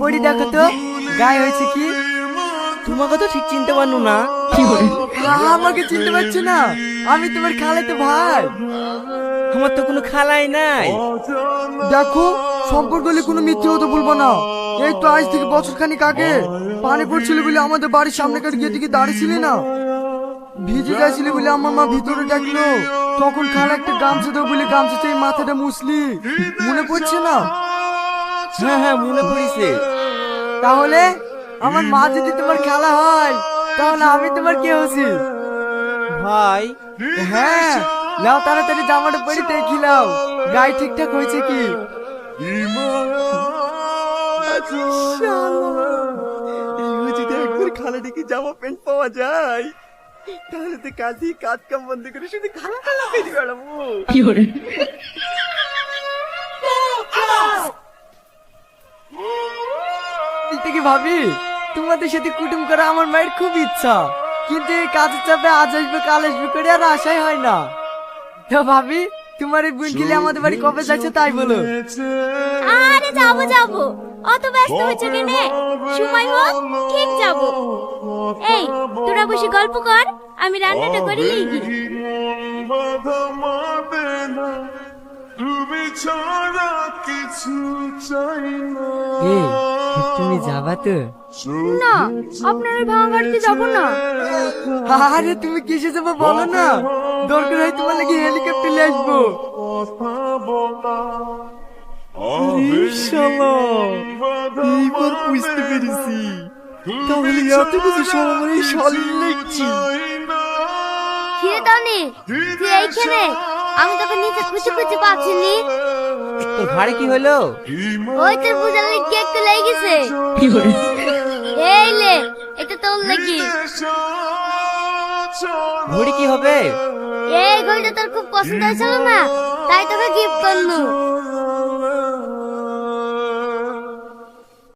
পড়ি দেখো তো গায়ে হয়েছে কি? তোমাকে তো ঠিক চিনতে পারল না। আমাকে চিনতে পারছ না। আমি তোমার খালাতো ভাই। আমার তো কোনো খালাই নাই। দেখো সম্পর্ক হলে কোনো মিথ্যে হতে বলব না। এই তো আজ থেকে বছর খানিক আগে পানি পড়ছিল বলে আমাদের বাড়ির সামনে সামনেকার গিয়ে দিকে দাঁড়িয়েছিলে না। ভিজে যাচ্ছিলে বলে আমার মা ভিতরে ডাকলো। তখন খালা একটা গামছা দেবো বলে গামছা চেয়ে মাথাটা মুসলি মনে পড়ছে না? হ্যাঁ হ্যাঁ মনে পড়েছে। তাহলে আমার মা যদি তোমার খেলা হয়, তাহলে আমি তোমার কে হচ্ছি ভাই হ্যাঁ নাও তাড়াতাড়ি জামাটা পরে দেখি নাও। গায়ে ঠিকঠাক হয়েছে কি? যদি একবার খালা ডেকে জামা প্যান্ট পাওয়া যায়। তাহলে তো কাজই কাজ কাম বন্ধ করে শুধু খালা খালা বেরিয়ে বেড়াবো থেকে ভাবি? তোমাদের সাথে কুটুম করা আমার মায়ের খুব ইচ্ছা। কিন্তু এই কাজের চাপে আজ আসবে কাল আসবে করে আর আশাই হয় না। তো ভাবি তোমার এই বোন গেলে আমাদের বাড়ি কবে যাচ্ছে তাই বলো। আরে যাব যাব। অত ব্যস্ত হচ্ছে কেনে? সময় হোক ঠিক যাব। এই তোরা বসে গল্প কর আমি রান্নাটা করে তুমি ছাড়া কিছু চাই না। তুমি যাবা তো? না আপনার ওই ভাঙা গাড়িতে যাব না। আরে তুমি কিসে যাব বলো না? দরকার হয় তোমার লাগে হেলিকপ্টারে আসব। কথা বলা শালা এইবার বুঝতে পেরেছি। তাহলে এত কিছু সময় শালীন লাগছি। ফিরে দাওনি তুই এইখানে? আমি তোকে নিচে খুঁজে খুঁজে পাচ্ছিনি তোর ঘাড়ে কি হলো ওই তোর বুঝালে লেগে একটা লেগে গেছে এই লে এটা তোর নাকি ঘড়ি কি হবে? এই ঘড়িটা তোর খুব পছন্দ হয়েছিল না তাই তোকে গিফট করলু।